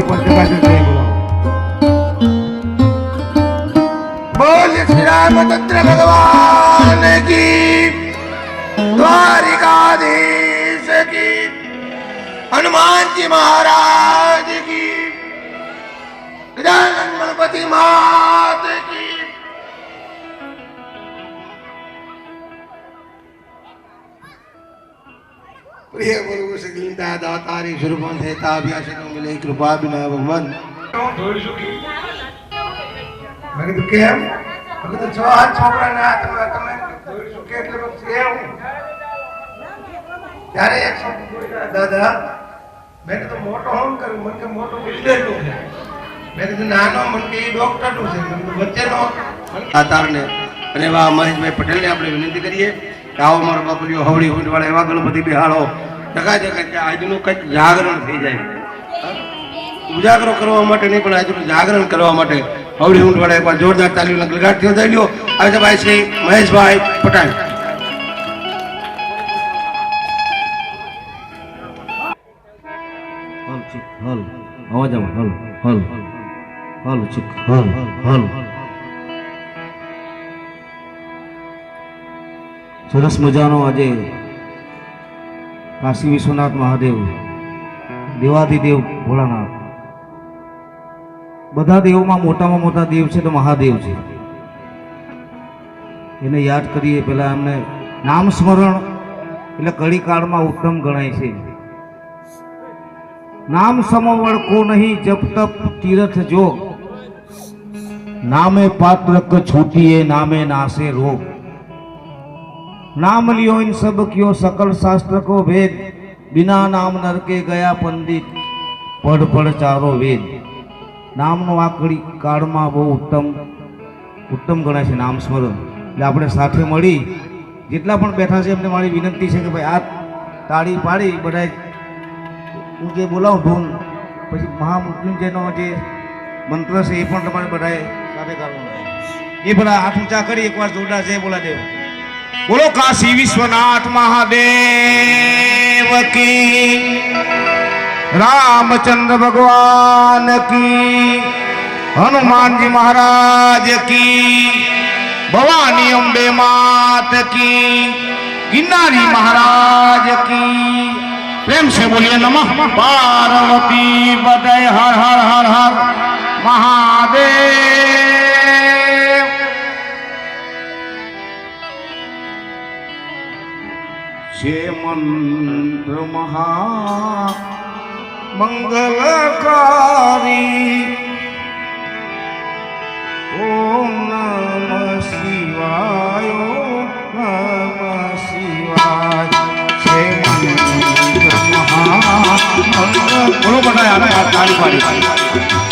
પણ જગાજે જય બોલાવો બોલ શ્રી રામચંદ્ર ભગવાન કી. દ્વારિકાધીશ કી. હનુમાનજી મહારાજ કી. ગજાનન ગણપતિ માત કી. ગુરુ સગીતા દાતારી સ્વરૂપં થેતા અભ્યાસનો મિલે કૃપા બિના ભગવાન મેં કીધું કેમ? મેં કીધું છ હાથ છોકરાના હાથમાં તમે દોઢસો કે એટલે પછી એવું ત્યારે એક દાદા, મેં કીધું મોટો હોમ કર્યું મને કે મોટો બિલ્ડરનું છે. મેં કીધું, નાનો, મને કે એ ડોક્ટરનું છે. મેં નો વચ્ચેનો દાતારને અને એવા મહેશભાઈ પટેલને આપણે વિનંતી કરીએ. કે આવો મારો બાપુજીઓ હવળી ઊંટવાળા એવા ગણપતિ બિહાડો જગા જગા કે આજનું કંઈક જાગરણ થઈ જાય ઉજાગરો કરવા માટે નહીં પણ આજનું જાગરણ કરવા માટે હવડી ઊંટવાળા એકવાર જોરદાર તાલીઓના ગલગાટ થયો થઈ ગયો આવે ભાઈ શ્રી મહેશભાઈ પટેલ હલ હલ અવાજ હલ હલ હલ હલ હલ હલ સરસ મજાનો આજે કાશી વિશ્વનાથ મહાદેવ દેવાધિદેવ ભોળાનાથ. બધા દેવોમાં મોટામાં મોટા દેવ છે તો મહાદેવ છે. એને યાદ કરીએ પેલા એમને નામ સ્મરણ એટલે કડી કાળમાં ઉત્તમ ગણાય છે. નામ સમવળ કો નહીં જપ તપ તીરથ જોગ. નામે પાત્ર છૂટીએ, નામે નાશે રોગ. નામ લ્યો ઇન સબ ક્યો સકલ શાસ્ત્ર કો વેદ બિના નામ નરકે ગયા પંડિત પડ પઢ ચારો વેદ. નામનો આકડી કાળમાં બહુ ઉત્તમ ઉત્તમ ગણાય છે નામ સ્મરણ એટલે આપણે સાથે મળી, જેટલા પણ બેઠા છે, એમને મારી વિનંતી છે કે ભાઈ આ તાળી પાડી બધા હું જે બોલાવું ધૂન, પછી મહામૃત્યુંજયનો જે મંત્ર છે એ પણ તમારે બધાએ સાથે કરવાનો એ બધા હાથ ઊંચા કરી, એકવાર જોરદાર જય બોલા દેવ બોલો, કાશી વિશ્વનાથ મહાદેવ કી. રામચંદ્ર ભગવાન કી. હનુમાનજી મહારાજ કી. ભવાની અંબે માત કી. ગિરનારી મહારાજ કી. પ્રેમ સે બોલીએ નમઃ. પાર્વતી બદય હર હર હર હર. મહાદેવ. છે મંત્ર મહા મંગલકારી ઓમ નમ શિવાય નમ શિવાય છે મંત્ર મહા મંગલ બોલો બધા આના તાળી પાડી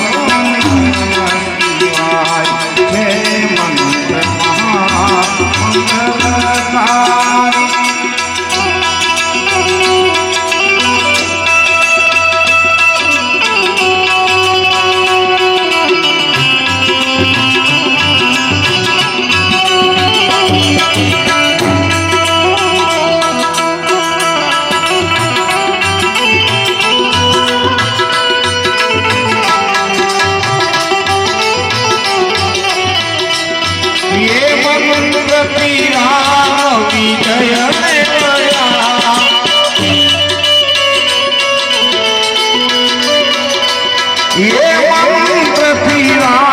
એ મંત્ર પીવા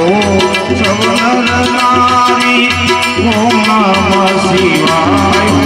ॐ शब्दनारी ॐ नमः शिवाय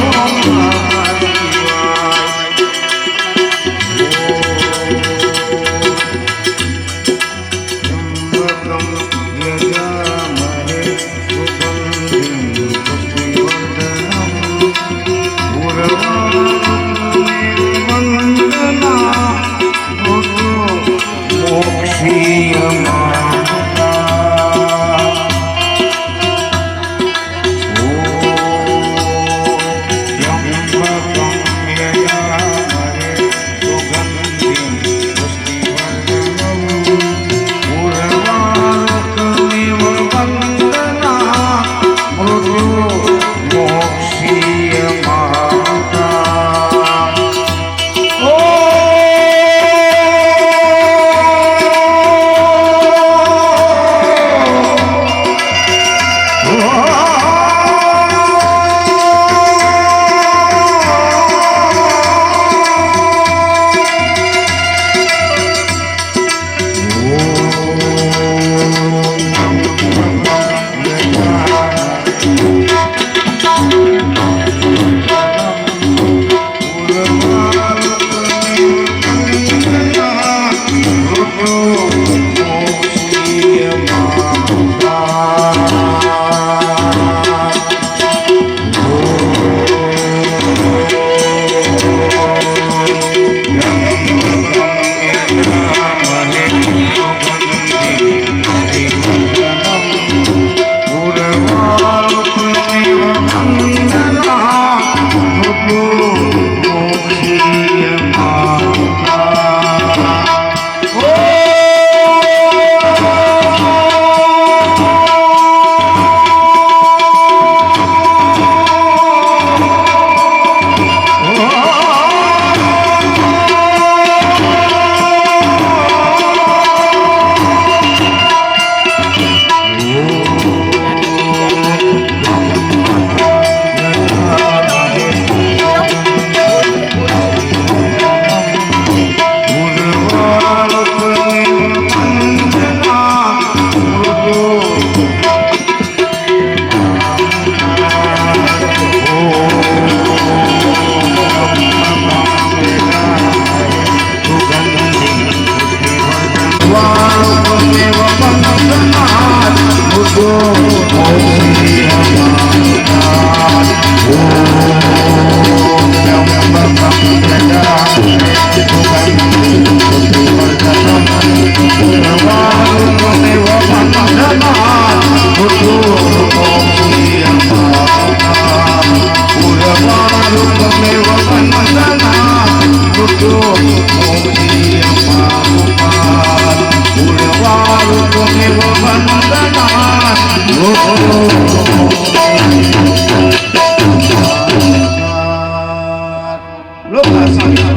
Look at something.